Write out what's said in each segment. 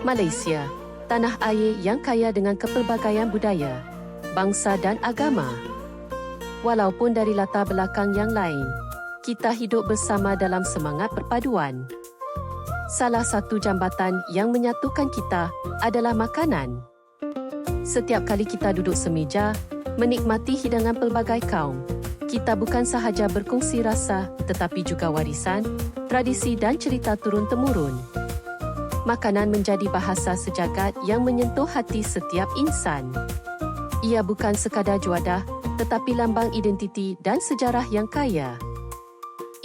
Malaysia, tanah air yang kaya dengan kepelbagaian budaya, bangsa dan agama. Walaupun dari latar belakang yang lain, kita hidup bersama dalam semangat perpaduan. Salah satu jambatan yang menyatukan kita adalah makanan. Setiap kali kita duduk semeja, menikmati hidangan pelbagai kaum, kita bukan sahaja berkongsi rasa tetapi juga warisan, tradisi dan cerita turun-temurun. Makanan menjadi bahasa sejagat yang menyentuh hati setiap insan. Ia bukan sekadar juadah tetapi lambang identiti dan sejarah yang kaya.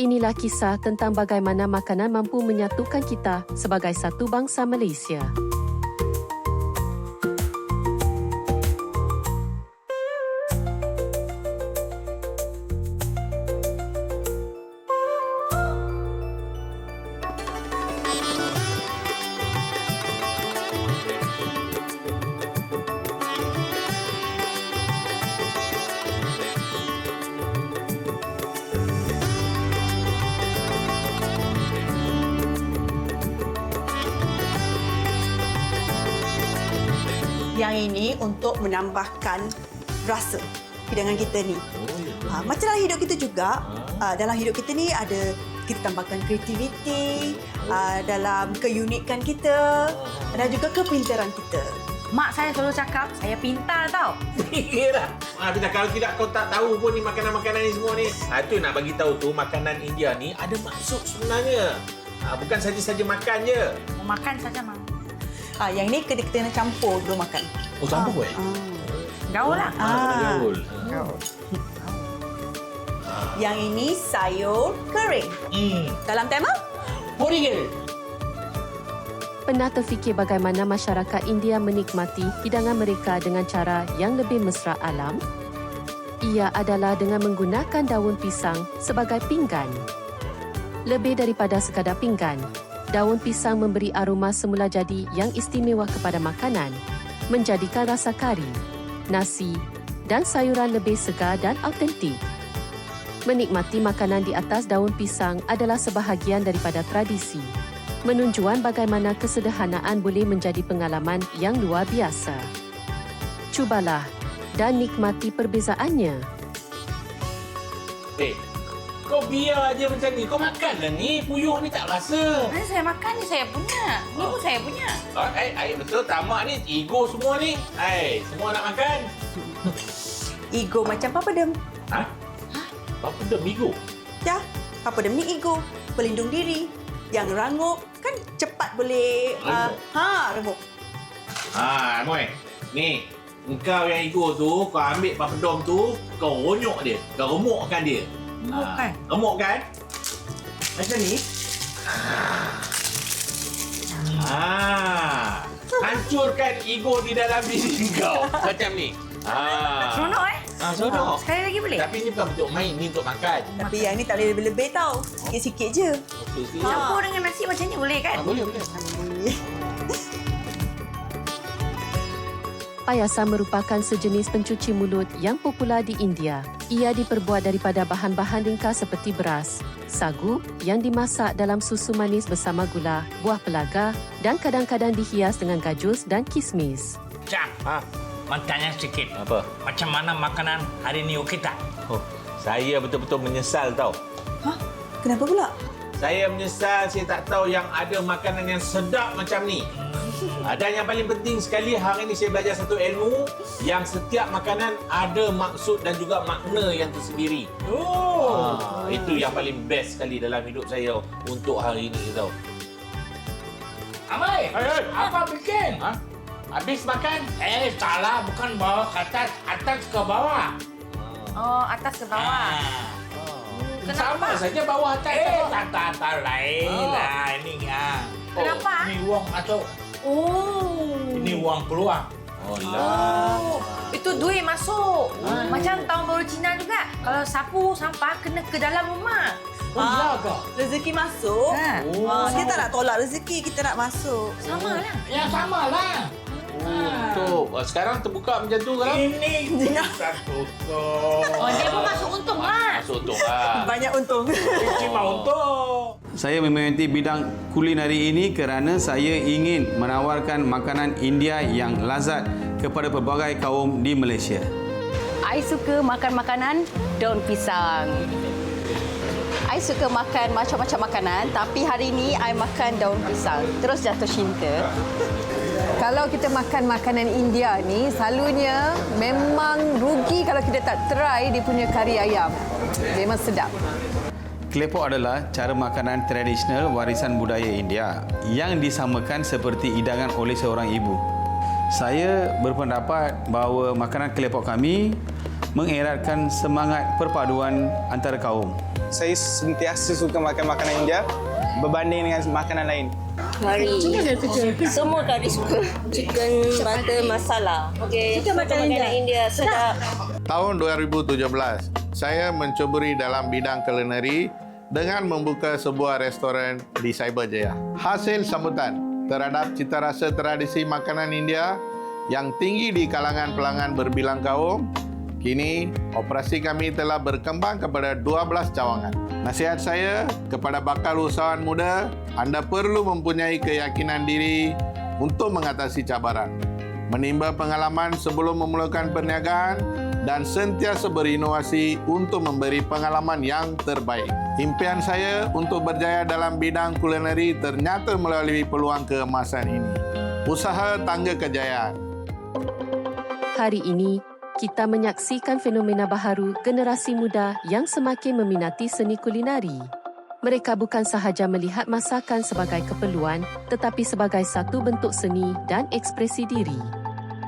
Inilah kisah tentang bagaimana makanan mampu menyatukan kita sebagai satu bangsa Malaysia. Untuk menambahkan rasa hidangan kita ni. Oh, ya. Ha, macam dalam hidup kita juga, ha, dalam hidup kita ni ada kita tambahkan kreativiti, ha, dalam keunikan kita dan juga kepintaran kita. Mak saya selalu cakap, saya pintar tau. Ah, Bina, kalau tidak kau tak tahu pun ni makanan-makanan ni semua ni. Ah, tu nak bagi tahu tu makanan India ni ada maksud sebenarnya. Ah, bukan saja-saja makan je. Makan saja, Mak. Ha, yang ni kita kena campur dulu makan. Oh, campur eh? Ha. Gaul lah. Ah, Ah. gaul. Gaul. Yang ini sayur kering. Hmm. Dalam tema? Porigel. Pernah terfikir bagaimana masyarakat India menikmati hidangan mereka dengan cara yang lebih mesra alam? Ia adalah dengan menggunakan daun pisang sebagai pinggan. Lebih daripada sekadar pinggan, daun pisang memberi aroma semula jadi yang istimewa kepada makanan, menjadikan rasa kari, nasi dan sayuran lebih segar dan autentik. Menikmati makanan di atas daun pisang adalah sebahagian daripada tradisi menunjukkan bagaimana kesederhanaan boleh menjadi pengalaman yang luar biasa. Cubalah dan nikmati perbezaannya. Eh, kau biar aja macam ni. Kau makanlah ni. Puyuh ni tak rasa. Mana saya makan ni saya punya. Ni pun saya punya. Ah, eh, eh, betul tamak ni. Ego semua ni. Eh, semua nak makan. Ego macam Papa Dem. Ha? Apa dah migo? Ya, Papa Dem ni ego. Pelindung diri. Yang rangup kan cepat boleh... Uh, ha, remuk. Ha, Moy. Ni, engkau yang ego tu, kau ambil papadom tu, kau ronyok dia. Kau remukkan dia. Remukkan? Ha, remukkan. Macam ni. Ha. Hancurkan ego di dalam diri kau. Macam ni. Ha. Seronok eh? Ha, seronok. Sekali lagi boleh? Tapi ni bukan untuk main, ni untuk makan. Tapi yang ni tak boleh lebih-lebih tau. Sikit-sikit je. Okey. Ha. Campur dengan nasi macam ni boleh kan? Ha, boleh, boleh. Payasa merupakan sejenis pencuci mulut yang popular di India. Ia diperbuat daripada bahan-bahan ringkas seperti beras, sagu yang dimasak dalam susu manis bersama gula, buah pelaga dan kadang-kadang dihias dengan gajus dan kismis. Cak, Ha. mau tanya sedikit. Apa? Macam mana makanan hari ni okey tak? Oh, saya betul-betul menyesal tau. Hah? Kenapa pula? Saya menyesal saya tak tahu yang ada makanan yang sedap macam ni. Dan yang paling penting sekali hari ini saya belajar satu ilmu yang setiap makanan ada maksud dan juga makna yang tersendiri. Oh. Ah, itu yang paling best sekali dalam hidup saya untuk hari ini tau. Amai, Hai, hai. apa bikin? Ha? Habis makan? Eh, salah. Bukan bawah ke atas, atas ke bawah. Oh, atas ke bawah. Ah. Kenapa? Sama saja bawah atas. Eh, bawah. tak, tak, tak lain Oh. lah. Ini ya. Kenapa? Ini uang masuk. Oh. Ini uang keluar. Oh, lah. Oh, itu duit masuk. Ah. Macam tahun baru Cina juga. Kalau sapu sampah kena ke dalam rumah. Oh, Ah. Rezeki masuk. Ha. Oh. Kita tak nak tolak rezeki, kita nak masuk. Sama lah. Ya, sama lah. Tutup. Ah, Sekarang terbuka macam tu kan? Ini kita tutup. Oh, dia pun masuk untung lah. Masuk tu. Ah. Banyak untung. Cuma untuk. Saya meminati bidang kulinari ini kerana saya ingin menawarkan makanan India yang lazat kepada pelbagai kaum di Malaysia. I suka makan makanan daun pisang. I suka makan macam-macam makanan tapi hari ini I makan daun pisang. Terus jatuh cinta. Kalau kita makan makanan India ni, selalunya memang rugi kalau kita tak try dia punya kari ayam. Memang sedap. Kelepok adalah cara makanan tradisional warisan budaya India yang disamakan seperti hidangan oleh seorang ibu. Saya berpendapat bahawa makanan kelepok kami mengeratkan semangat perpaduan antara kaum. saya sentiasa suka makan makanan India berbanding dengan makanan lain. Kari. Semua kari suka. Chicken butter masala. Okey. Suka makanan India. Sedap. Tahun 2017, saya mencuburi dalam bidang kulineri dengan membuka sebuah restoran di Cyberjaya. Hasil sambutan terhadap cita rasa tradisi makanan India yang tinggi di kalangan pelanggan berbilang kaum, kini operasi kami telah berkembang kepada 12 cawangan. Nasihat saya kepada bakal usahawan muda, anda perlu mempunyai keyakinan diri untuk mengatasi cabaran menimba pengalaman sebelum memulakan perniagaan dan sentiasa berinovasi untuk memberi pengalaman yang terbaik. Impian saya untuk berjaya dalam bidang kulineri ternyata melalui peluang keemasan ini. Usaha tangga kejayaan. Hari ini, kita menyaksikan fenomena baharu generasi muda yang semakin meminati seni kulinari. Mereka bukan sahaja melihat masakan sebagai keperluan tetapi sebagai satu bentuk seni dan ekspresi diri.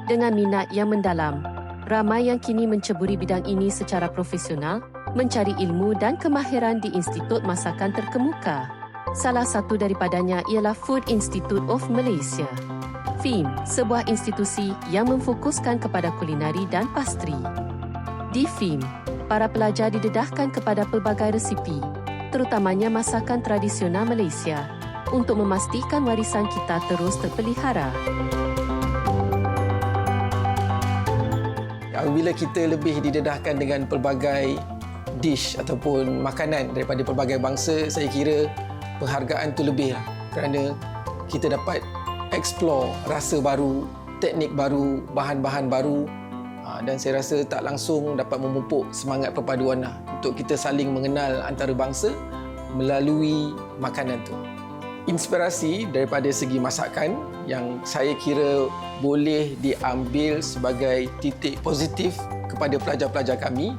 Dengan minat yang mendalam, ramai yang kini menceburi bidang ini secara profesional, mencari ilmu dan kemahiran di Institut Masakan terkemuka. Salah satu daripadanya ialah Food Institute of Malaysia. FIM, sebuah institusi yang memfokuskan kepada kulinari dan pastri. Di FIM, para pelajar didedahkan kepada pelbagai resipi, terutamanya masakan tradisional Malaysia, untuk memastikan warisan kita terus terpelihara. Apabila kita lebih didedahkan dengan pelbagai dish ataupun makanan daripada pelbagai bangsa, saya kira penghargaan tu lebih. Kerana kita dapat explore rasa baru, teknik baru, bahan-bahan baru Ah, dan saya rasa tak langsung dapat memupuk semangat perpaduan lah untuk kita saling mengenal antara bangsa melalui makanan tu. Inspirasi daripada segi masakan yang saya kira boleh diambil sebagai titik positif kepada pelajar-pelajar kami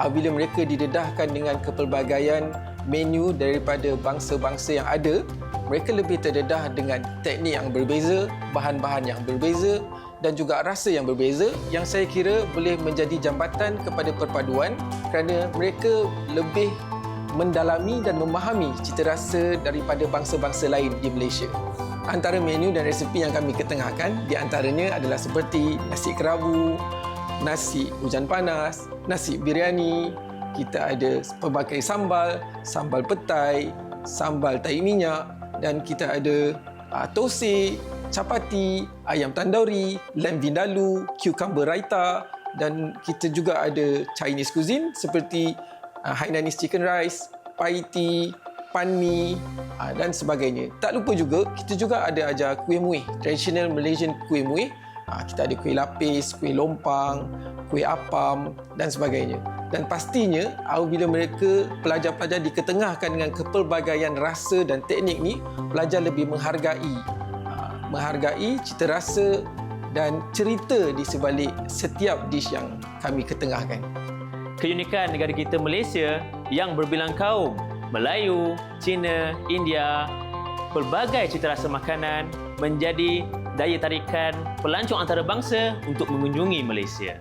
apabila mereka didedahkan dengan kepelbagaian menu daripada bangsa-bangsa yang ada mereka lebih terdedah dengan teknik yang berbeza, bahan-bahan yang berbeza dan juga rasa yang berbeza yang saya kira boleh menjadi jambatan kepada perpaduan kerana mereka lebih mendalami dan memahami cita rasa daripada bangsa-bangsa lain di Malaysia. Antara menu dan resepi yang kami ketengahkan di antaranya adalah seperti nasi kerabu, nasi hujan panas, nasi biryani, kita ada pelbagai sambal, sambal petai, sambal tahi minyak dan kita ada uh, tosi, capati, ayam tandoori, lamb vindaloo, cucumber raita dan kita juga ada Chinese cuisine seperti uh, Hainanese chicken rice, pai tea, pan mi uh, dan sebagainya. Tak lupa juga kita juga ada ajar kuih muih, traditional Malaysian kuih muih. Uh, kita ada kuih lapis, kuih lompang, kuih apam dan sebagainya. Dan pastinya apabila mereka pelajar-pelajar diketengahkan dengan kepelbagaian rasa dan teknik ni, pelajar lebih menghargai uh, menghargai cita rasa dan cerita di sebalik setiap dish yang kami ketengahkan. Keunikan negara kita Malaysia yang berbilang kaum Melayu, Cina, India, pelbagai cita rasa makanan menjadi daya tarikan pelancong antarabangsa untuk mengunjungi Malaysia.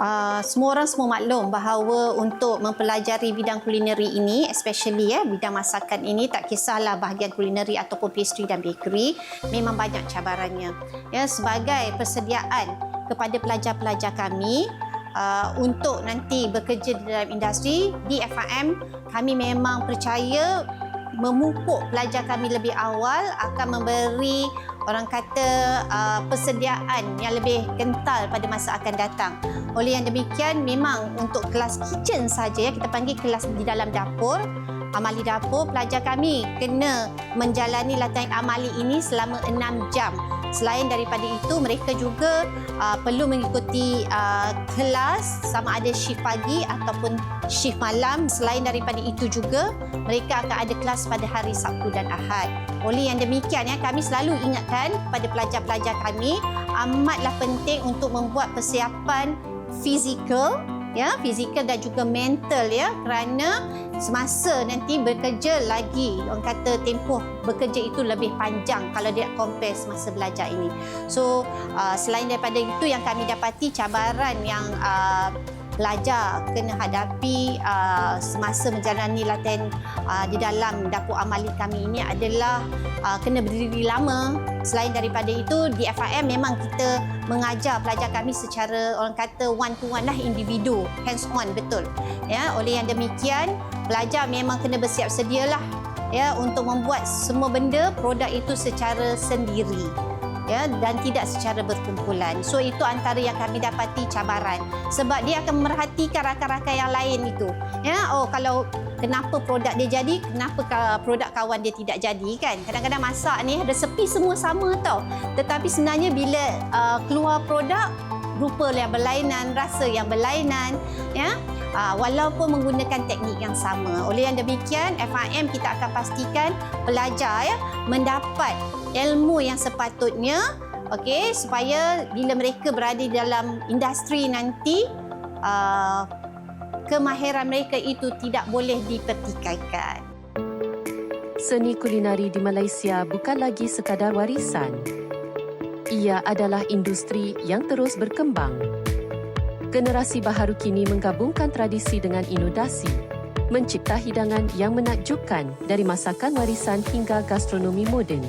Uh, semua orang semua maklum bahawa untuk mempelajari bidang kulineri ini especially ya bidang masakan ini tak kisahlah bahagian kulineri ataupun pastry dan bakery memang banyak cabarannya ya sebagai persediaan kepada pelajar-pelajar kami uh, untuk nanti bekerja di dalam industri di FIM kami memang percaya memupuk pelajar kami lebih awal akan memberi orang kata uh, persediaan yang lebih kental pada masa akan datang. Oleh yang demikian memang untuk kelas kitchen saja ya kita panggil kelas di dalam dapur amali dapur pelajar kami kena menjalani latihan amali ini selama 6 jam. Selain daripada itu mereka juga uh, perlu mengikuti uh, kelas sama ada shift pagi ataupun shift malam. Selain daripada itu juga mereka akan ada kelas pada hari Sabtu dan Ahad. Oleh yang demikian ya kami selalu ingatkan pada pelajar-pelajar kami amatlah penting untuk membuat persiapan fizikal ya fizikal dan juga mental ya. Kerana semasa nanti bekerja lagi orang kata tempoh bekerja itu lebih panjang kalau dia compare semasa belajar ini. So uh, selain daripada itu yang kami dapati cabaran yang uh, pelajar kena hadapi uh, semasa menjalani latihan uh, di dalam dapur amali kami ini adalah uh, kena berdiri lama. Selain daripada itu di FIM memang kita mengajar pelajar kami secara orang kata one to one lah individu, hands on betul. Ya, oleh yang demikian pelajar memang kena bersiap sedialah ya untuk membuat semua benda produk itu secara sendiri ya dan tidak secara berkumpulan. So itu antara yang kami dapati cabaran sebab dia akan memerhatikan rakan-rakan yang lain itu. Ya, oh kalau kenapa produk dia jadi, kenapa produk kawan dia tidak jadi kan? Kadang-kadang masak ni ada sepi semua sama tau. Tetapi sebenarnya bila uh, keluar produk rupa yang berlainan, rasa yang berlainan, ya. Uh, walaupun menggunakan teknik yang sama. Oleh yang demikian, FIM kita akan pastikan pelajar ya mendapat ilmu yang sepatutnya okey supaya bila mereka berada dalam industri nanti uh, kemahiran mereka itu tidak boleh dipertikaikan. Seni kulinari di Malaysia bukan lagi sekadar warisan. Ia adalah industri yang terus berkembang. Generasi baharu kini menggabungkan tradisi dengan inovasi, mencipta hidangan yang menakjubkan dari masakan warisan hingga gastronomi moden.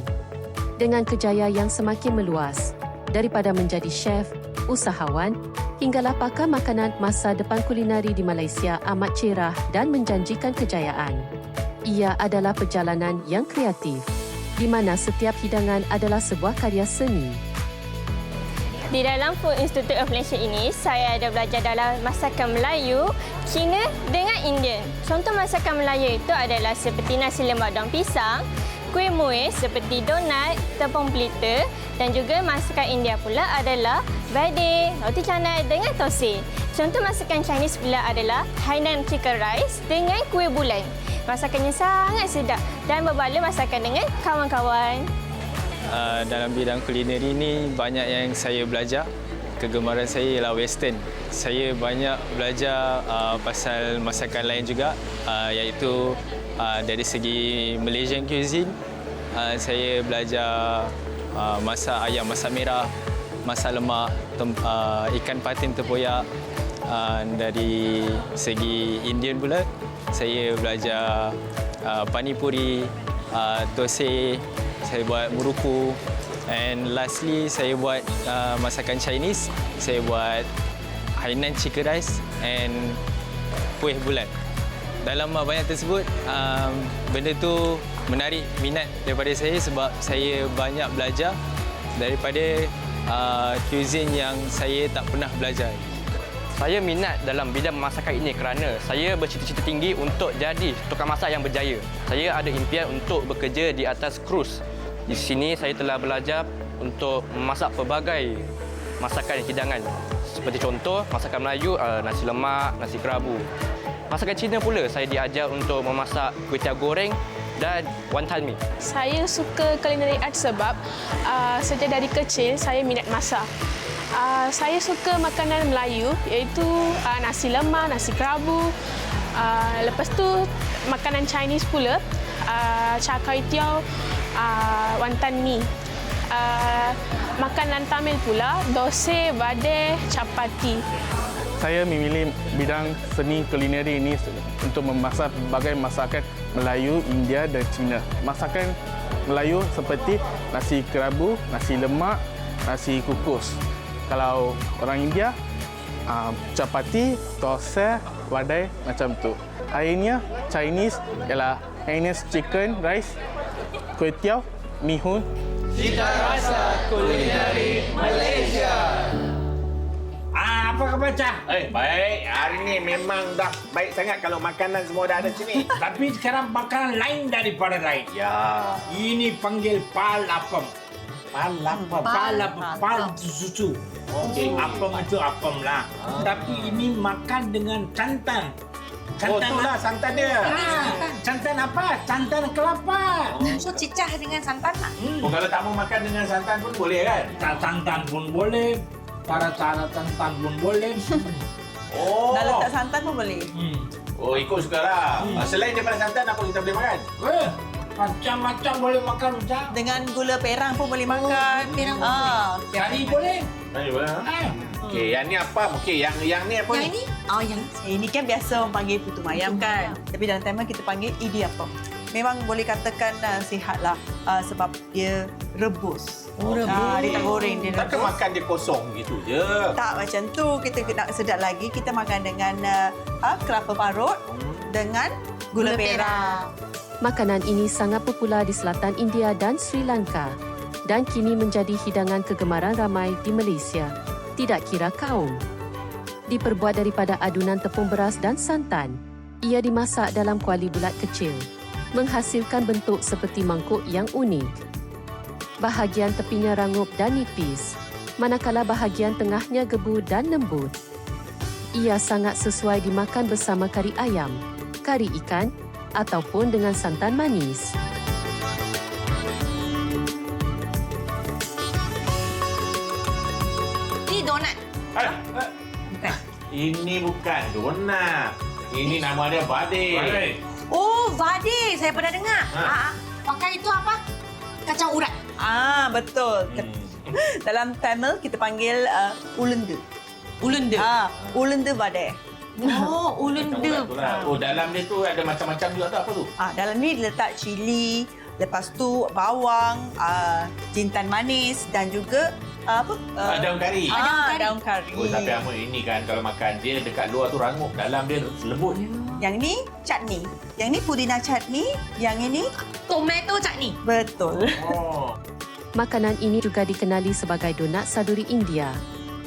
Dengan kejayaan yang semakin meluas, daripada menjadi chef, usahawan, hinggalah pakar makanan masa depan kulinari di Malaysia amat cerah dan menjanjikan kejayaan. Ia adalah perjalanan yang kreatif, di mana setiap hidangan adalah sebuah karya seni. Di dalam Food Institute of Malaysia ini, saya ada belajar dalam masakan Melayu, Cina dengan Indian. Contoh masakan Melayu itu adalah seperti nasi lemak daun pisang, kuih muih seperti donat, tepung pelita dan juga masakan India pula adalah badai, roti canai dengan tosi. Contoh masakan Chinese pula adalah Hainan chicken rice dengan kuih bulan. Masakannya sangat sedap dan berbaloi masakan dengan kawan-kawan. Uh, dalam bidang kulineri ini banyak yang saya belajar. Kegemaran saya ialah western. Saya banyak belajar uh, pasal masakan lain juga uh, iaitu uh, dari segi Malaysian cuisine. Uh, saya belajar uh, masak ayam masak merah, masak lemak, tem, uh, ikan patin tempoyak. Uh, dari segi Indian pula, saya belajar uh, panipuri, uh, thosai, saya buat muruku. And lastly saya buat uh, masakan Chinese. Saya buat Hainan chicken rice and kuih bulat. Dalam banyak tersebut um, benda tu menarik minat daripada saya sebab saya banyak belajar daripada uh, cuisine yang saya tak pernah belajar Saya minat dalam bidang masakan ini kerana saya bercita-cita tinggi untuk jadi tukang masak yang berjaya. Saya ada impian untuk bekerja di atas krus. Di sini saya telah belajar untuk memasak pelbagai masakan hidangan. Seperti contoh, masakan Melayu, uh, nasi lemak, nasi kerabu. Masakan Cina pula, saya diajar untuk memasak kuih goreng dan wonton mi. Saya suka culinary art sebab uh, sejak dari kecil saya minat masak. Uh, saya suka makanan Melayu iaitu uh, nasi lemak, nasi kerabu. Uh, lepas tu makanan Chinese pula, uh, char kway teow, uh, wonton mi. Uh, makanan Tamil pula, dosai, badai, chapati. Saya memilih bidang seni kulineri ini untuk memasak berbagai masakan Melayu, India dan Cina. Masakan Melayu seperti nasi kerabu, nasi lemak, nasi kukus. Kalau orang India, uh, capati, tosai, wadai macam tu. Airnya Chinese ialah Chinese chicken rice, kuih tiaw, mihun. Cita rasa kulineri Malaysia. Ah, apa khabar Cah? Eh, baik. Hari ni memang dah baik sangat kalau makanan semua dah ada sini. Tapi sekarang makanan lain daripada lain. Ya. Ini panggil pal apam. Pal apam. Pal apam. Pal susu. Okey, apam itu apam lah. Tapi ini makan dengan santan. Oh, itulah santan dia. Ah, santan apa? Santan kelapa. So cicah dengan santan lah. Oh, kalau tak mau makan dengan santan pun boleh kan? Santan pun boleh. Para cara santan pun boleh. Oh. Nak letak santan pun boleh. Oh, ikut sukalah. Hmm. Ah, Selain daripada santan, apa kita boleh makan? Eh, macam-macam boleh makan Ustaz. Dengan gula perang pun boleh makan. perang pun ah, Kari boleh. Boleh, boleh. Eh. Okey, yang ni apa? Okey, yang yang ni apa Yang ni? ini? Oh, yang ini kan biasa orang panggil putu mayam kan. Tapi dalam Taiwan kita panggil idiapam. Memang boleh katakan uh, sihat lah uh, sebab dia rebus. Oh, rebus. Ah, dia tak goreng, dia Takkan rebus. makan dia kosong gitu je. Tak macam tu. Kita nak sedap lagi, kita makan dengan uh, uh, kelapa parut dengan gula, Gula perang. Makanan ini sangat popular di selatan India dan Sri Lanka dan kini menjadi hidangan kegemaran ramai di Malaysia, tidak kira kaum. Diperbuat daripada adunan tepung beras dan santan, ia dimasak dalam kuali bulat kecil, menghasilkan bentuk seperti mangkuk yang unik. Bahagian tepinya rangup dan nipis, manakala bahagian tengahnya gebu dan lembut. Ia sangat sesuai dimakan bersama kari ayam, kari ikan ataupun dengan santan manis. Ini donat. Alah. Ini bukan donat. Ini nama dia badai. Oh, vade. Saya pernah dengar. Ha. Ah, pakai itu apa? Kacang urat. Ah, betul. Hmm. Dalam Tamil kita panggil uh, ulenda. Ulenda. Ah, ulenda badai. Oh, ulenda. Itulah. Oh, dalam dia tu ada macam-macam juga tu apa tu? Ah, dalam ni diletak cili, lepas tu bawang, ah, jintan manis dan juga ah, apa? Ah, daun kari. Ah, daun kari. Oh, tapi Amu ini kan kalau makan dia dekat luar tu rangup, dalam dia lembut. Yang ni chutney. Yang ni pudina chutney, yang ini tomato chutney. Betul. Oh. Makanan ini juga dikenali sebagai donat saduri India.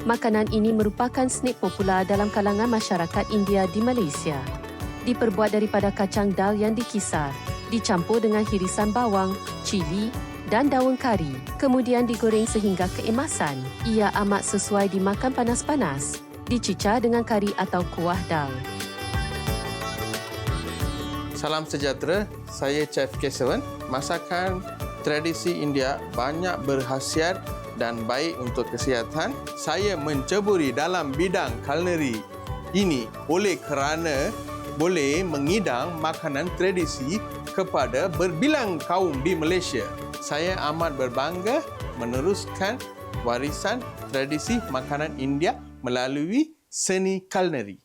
Makanan ini merupakan snack popular dalam kalangan masyarakat India di Malaysia. Diperbuat daripada kacang dal yang dikisar, dicampur dengan hirisan bawang, cili dan daun kari. Kemudian digoreng sehingga keemasan. Ia amat sesuai dimakan panas-panas. Dicicah dengan kari atau kuah dal. Salam sejahtera, saya Chef Kesavan. Masakan tradisi India banyak berkhasiat dan baik untuk kesihatan. Saya menceburi dalam bidang kulineri ini oleh kerana boleh mengidang makanan tradisi kepada berbilang kaum di Malaysia. Saya amat berbangga meneruskan warisan tradisi makanan India melalui seni kulineri.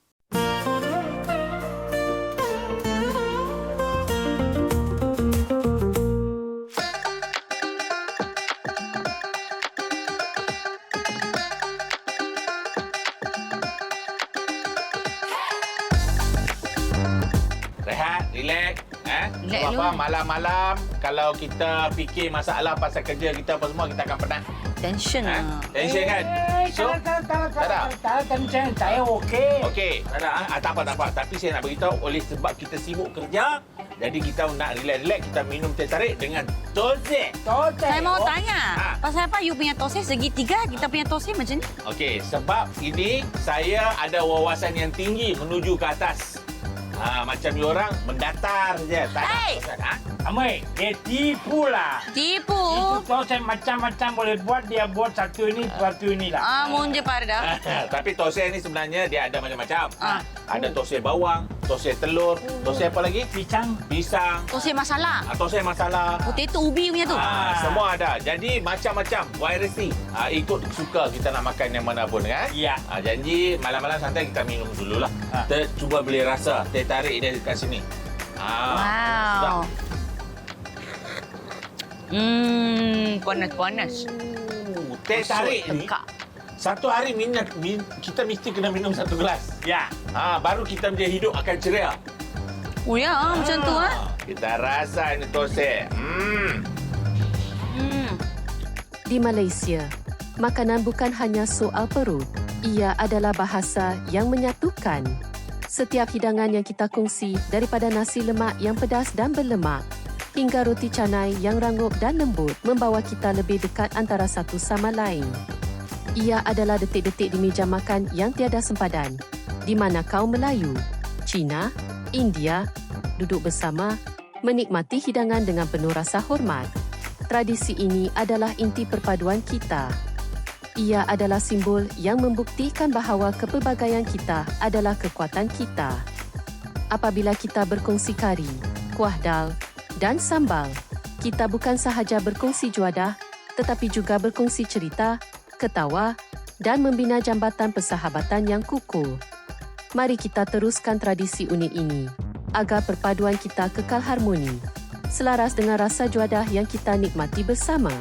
Sebab? Malam-malam kalau kita fikir masalah pasal kerja kita apa semua, kita akan penat. Tension Eh? Tension kan? Eh, So, tak ada, tak tension. Saya okey. Okey, tak ada. Ah, tak apa, tak apa. Tapi saya nak beritahu oleh sebab kita sibuk kerja, jadi kita nak relax-relax, kita minum teh tarik dengan tozek. Tozek. Saya mau Oh. tanya, Ha. pasal apa you punya tosai segitiga, kita punya tosai macam ni? Okey, sebab ini saya ada wawasan yang tinggi menuju ke atas. Ha, macam diorang mendatar je. Tak ada. Hey! Ha? Amai, dia tipu lah. Tipu? Itu tosai macam-macam boleh buat. Dia buat satu ini, satu ini lah. Ah, munje parda. Tapi tosai ni sebenarnya dia ada macam-macam. Ah. Ada tosai bawang, tosai telur, tosai apa lagi? Pisang. Pisang. Tosai masala. Ah, tosai masala. Potato ubi punya tu. Ah, semua ada. Jadi macam-macam variety. Ah, ikut suka kita nak makan yang mana pun kan? Ya. Ah, janji malam-malam santai kita minum dulu lah. Kita cuba beli rasa teh tarik dia dekat sini. Ah, Wow. sedap. Hmm, panas-panas. Teh tarik ni Tekak. Satu hari minat, min, kita mesti kena minum satu gelas. Ya. Ha, baru kita punya hidup akan ceria. Oh ya, macam tu eh. Kita rasa ini tosek. Hmm. Di Malaysia, makanan bukan hanya soal perut. Ia adalah bahasa yang menyatukan. Setiap hidangan yang kita kongsi daripada nasi lemak yang pedas dan berlemak hingga roti canai yang rangup dan lembut membawa kita lebih dekat antara satu sama lain. Ia adalah detik-detik di meja makan yang tiada sempadan di mana kaum Melayu, Cina, India duduk bersama menikmati hidangan dengan penuh rasa hormat. Tradisi ini adalah inti perpaduan kita. Ia adalah simbol yang membuktikan bahawa kepelbagaian kita adalah kekuatan kita. Apabila kita berkongsi kari, kuah dal dan sambal, kita bukan sahaja berkongsi juadah tetapi juga berkongsi cerita, ketawa dan membina jambatan persahabatan yang kukuh. Mari kita teruskan tradisi unik ini agar perpaduan kita kekal harmoni, selaras dengan rasa juadah yang kita nikmati bersama.